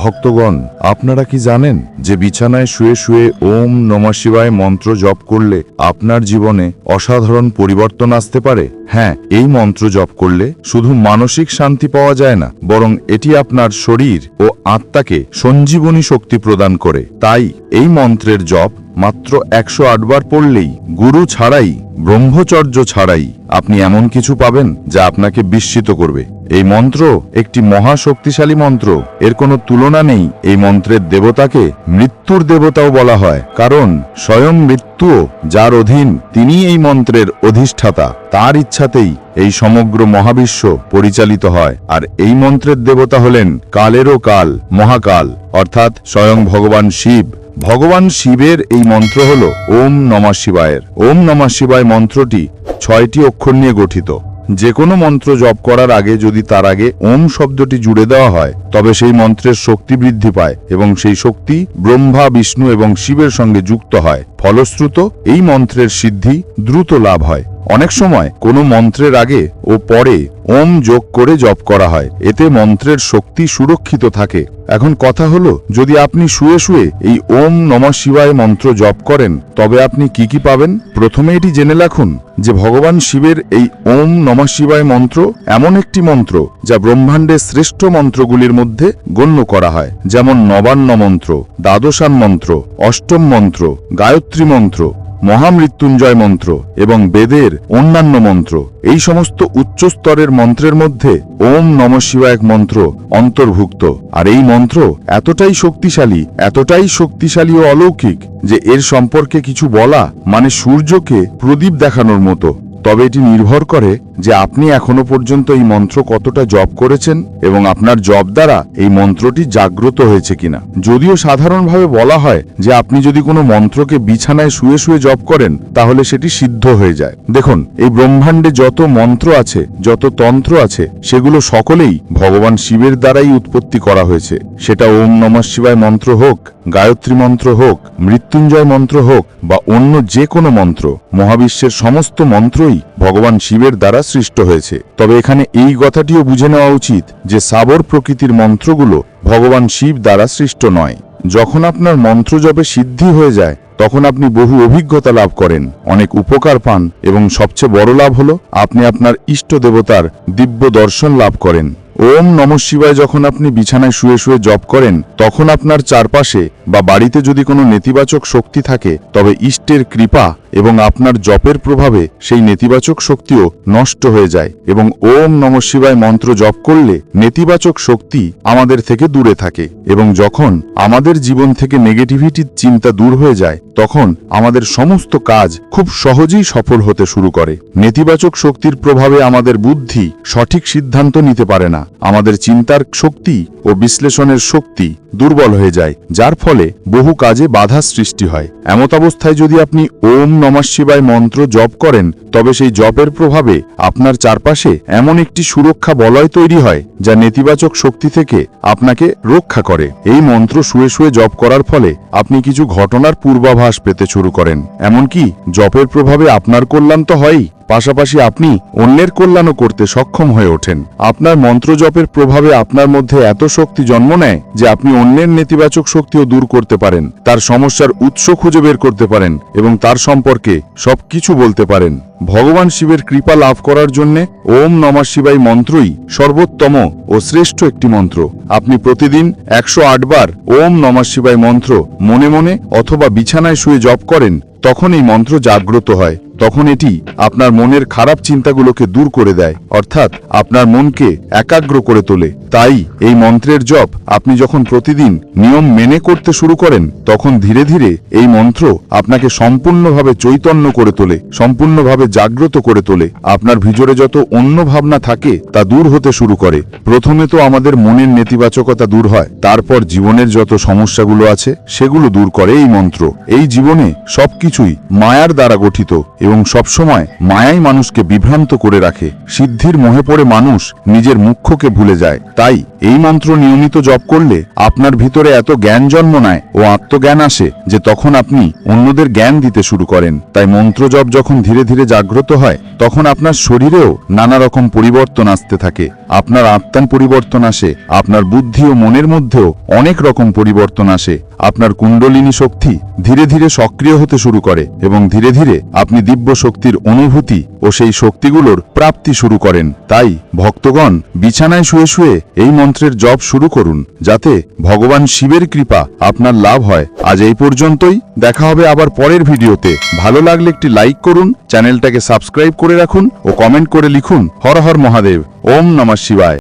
ভক্তগণ, আপনারা কি জানেন যে বিছানায় শুয়ে শুয়ে ওম নমঃ শিবায় মন্ত্র জপ করলে আপনার জীবনে অসাধারণ পরিবর্তন আসতে পারে? হ্যাঁ এই মন্ত্র জপ করলে শুধু মানসিক শান্তি পাওয়া যায় না, বরং এটি আপনার শরীর ও আত্মাকে সঞ্জীবনী শক্তি প্রদান করে। তাই এই মন্ত্রের জপ মাত্র একশো বার পড়লেই গুরু ছাড়াই, ব্রহ্মচর্য ছাড়াই আপনি এমন কিছু পাবেন যা আপনাকে বিস্মিত করবে। এই মন্ত্র একটি মহা শক্তিশালী মন্ত্র। এর কোনো তুলনা নেই এই মন্ত্রের দেবতাকে, মৃত্যুর দেবতাও বলা হয়। কারণ স্বয়ং মৃত্যুও যার অধীন তিনি এই মন্ত্রের অধিষ্ঠাতা। তার ইচ্ছাতেই এই সমগ্র মহাবিশ্ব পরিচালিত হয়। আর এই মন্ত্রের দেবতা হলেন কালেরও কাল, মহাকাল, অর্থাৎ স্বয়ং ভগবান শিব। ভগবান শিবের এই মন্ত্র হল ওম নমঃ শিবায়ের। ওম নমঃ শিবায় মন্ত্রটি ছয়টি অক্ষর নিয়ে গঠিত। যে কোনো মন্ত্র জপ করার আগে যদি তার আগে ওম শব্দটি জুড়ে দেওয়া হয়, তবে সেই মন্ত্রের শক্তি বৃদ্ধি পায় এবং সেই শক্তি ব্রহ্মা, বিষ্ণু এবং শিবের সঙ্গে যুক্ত হয়। ফলশ্রুত এই মন্ত্রের সিদ্ধি দ্রুত লাভ হয়। অনেক সময় কোনো মন্ত্রের আগে ও পরে ওম যোগ করে জপ করা হয়। এতে মন্ত্রের শক্তি সুরক্ষিত থাকে। এখন কথা হলো, যদি আপনি শুয়ে শুয়ে এই ওম নমঃ শিবায় মন্ত্র জপ করেন, তবে আপনি কি কি পাবেন? প্রথমে এটি জেনে রাখুন যে ভগবান শিবের এই ওম নমঃ শিবায় মন্ত্র এমন একটি মন্ত্র যা ব্রহ্মাণ্ডের শ্রেষ্ঠ মন্ত্রগুলির মধ্যে গণ্য করা হয়। যেমন নবান্ন মন্ত্র, দ্বাদশান মন্ত্র, অষ্টম মন্ত্র, গায়ত্রী মন্ত্র মহামৃত্যুঞ্জয় মন্ত্র এবং বেদের অন্যান্য মন্ত্র। এই সমস্ত উচ্চ স্তরের মন্ত্রের মধ্যে ওম নম এক মন্ত্র অন্তর্ভুক্ত। আর এই মন্ত্র এতটাই শক্তিশালী এতটাই শক্তিশালী ও অলৌকিক যে এর সম্পর্কে কিছু বলা মানে সূর্যকে প্রদীপ দেখানোর মতো। তবে এটি নির্ভর করে যে আপনি এখনও পর্যন্ত এই মন্ত্র কতটা জপ করেছেন এবং আপনার জপ দ্বারা এই মন্ত্রটি জাগ্রত হয়েছে কিনা। যদিও সাধারণভাবে বলা হয় যে আপনি যদি কোনো মন্ত্রকে বিছানায় শুয়ে শুয়ে জপ করেন, তাহলে সেটি সিদ্ধ হয়ে যায়। দেখুন, এই ব্রহ্মাণ্ডে যত মন্ত্র আছে, যত তন্ত্র আছে, সেগুলো সকলেই ভগবান শিবের দ্বারাই উৎপত্তি করা হয়েছে। সেটা ওম নমঃ শিবায় মন্ত্র হোক, গায়ত্রী মন্ত্র হোক, মৃত্যুঞ্জয় মন্ত্র হোক বা অন্য যে কোনো মন্ত্র, মহাবিশ্বের সমস্ত মন্ত্রই ভগবান শিবের দ্বারা সৃষ্ট হয়েছে। তবে এখানে এই কথাটিও বুঝে নেওয়া উচিত যে সাবর প্রকৃতির মন্ত্রগুলো ভগবান শিব দ্বারা সৃষ্ট নয়। যখন আপনার মন্ত্র জপে সিদ্ধি হয়ে যায়, তখন আপনি বহু অভিজ্ঞতা লাভ করেন, অনেক উপকার পান এবং সবচেয়ে বড় লাভ হলো আপনি আপনার ইষ্ট দেবতার দিব্য দর্শন লাভ করেন। ওম নম শিবায় যখন আপনি বিছানায় শুয়ে শুয়ে জপ করেন, তখন আপনার চারপাশে বা বাড়িতে যদি কোনো নেতিবাচক শক্তি থাকে, তবে ইষ্টের কৃপা এবং আপনার জপের প্রভাবে সেই নেতিবাচক শক্তিও নষ্ট হয়ে যায় এবং ওম নম শিবায় মন্ত্র জপ করলে নেতিবাচক শক্তি আমাদের থেকে দূরে থাকে এবং যখন আমাদের জীবন থেকে নেগেটিভিটির চিন্তা দূর হয়ে যায়, তখন আমাদের সমস্ত কাজ খুব সহজেই সফল হতে শুরু করে। নেতিবাচক শক্তির প্রভাবে আমাদের বুদ্ধি সঠিক সিদ্ধান্ত নিতে পারে না। আমাদের চিন্তার শক্তি ও বিশ্লেষণের শক্তি দুর্বল হয়ে যায়, যার ফলে বহু কাজে বাধা সৃষ্টি হয়। এমত অবস্থায় যদি আপনি ওম নমঃ শিবায় মন্ত্র জপ করেন, তবে সেই জপের প্রভাবে আপনার চারপাশে এমন একটি সুরক্ষা বলয় তৈরি হয়, যা নেতিবাচক শক্তি থেকে আপনাকে রক্ষা করে। এই মন্ত্র শুয়ে শুয়ে জপ করার ফলে আপনি কিছু ঘটনার পূর্বাভাস পেতে শুরু করেন। এমনকি জপের প্রভাবে আপনার কল্যাণ তো হয়ই। পাশাপাশি আপনি অন্যের কল্যাণও করতে সক্ষম হয়ে ওঠেন। আপনার মন্ত্র জপের প্রভাবে আপনার মধ্যে এত শক্তি জন্ম নেয় যে আপনি অন্যের নেতিবাচক শক্তিও দূর করতে পারেন, তার সমস্যার উৎস খুঁজে বের করতে পারেন এবং তার সম্পর্কে সবকিছু বলতে পারেন। ভগবান শিবের কৃপা লাভ করার জন্যে ওম নমঃ শিবাই মন্ত্রই সর্বোত্তম ও শ্রেষ্ঠ একটি মন্ত্র। আপনি প্রতিদিন একশো বার ওম নমঃ শিবাই মন্ত্র মনে মনে অথবা বিছানায় শুয়ে জপ করেন তখন এই মন্ত্র জাগ্রত হয়। তখন এটি আপনার মনের খারাপ চিন্তাগুলোকে দূর করে দেয়, অর্থাৎ আপনার মনকে একাগ্র করে তোলে। তাই এই মন্ত্রের জপ আপনি যখন প্রতিদিন নিয়ম মেনে করতে শুরু করেন, তখন ধীরে ধীরে এই মন্ত্র আপনাকে সম্পূর্ণভাবে চৈতন্য করে তোলে, সম্পূর্ণভাবে জাগ্রত করে তোলে। আপনার ভিতরে যত অন্য ভাবনা থাকে, তা দূর হতে শুরু করে। প্রথমে তো আমাদের মনের নেতিবাচকতা দূর হয়, তারপর জীবনের যত সমস্যাগুলো আছে, সেগুলো দূর করে এই মন্ত্র। এই জীবনে সবকিছুই মায়ার দ্বারা গঠিত এবং সবসময় মায়াই মানুষকে বিভ্রান্ত করে রাখে। সিদ্ধির মোহে পড়ে মানুষ নিজের মুখ্যকে ভুলে যায়। তাই এই মন্ত্র নিয়মিত জপ করলে আপনার ভিতরে এত জ্ঞান জন্ম নেয় ও আত্মজ্ঞান আসে যে তখন আপনি অন্যদের জ্ঞান দিতে শুরু করেন। তাই মন্ত্র জপ যখন ধীরে ধীরে জাগ্রত হয়, তখন আপনার শরীরেও নানা রকম পরিবর্তন আসতে থাকে। আপনার আত্মান পরিবর্তন আসে, আপনার বুদ্ধি ও মনের মধ্যেও অনেক রকম পরিবর্তন আসে। আপনার কুণ্ডলিনী শক্তি ধীরে ধীরে সক্রিয় হতে শুরু করে এবং ধীরে ধীরে আপনি দিব্য শক্তির অনুভূতি ও সেই শক্তিগুলোর প্রাপ্তি শুরু করেন। তাই ভক্তগণ বিছানায় শুয়ে শুয়ে এই মন্ত্রের জপ শুরু করুন, যাতে ভগবান শিবের কৃপা আপনার লাভ হয়। আজ এই পর্যন্তই, দেখা হবে আবার পরের ভিডিওতে। ভালো লাগলে একটি লাইক করুন, চ্যানেলটাকে সাবস্ক্রাইব করে রাখুন ও কমেন্ট করে লিখুন, হর হর মহাদেব, ওম নমঃ শিবায়।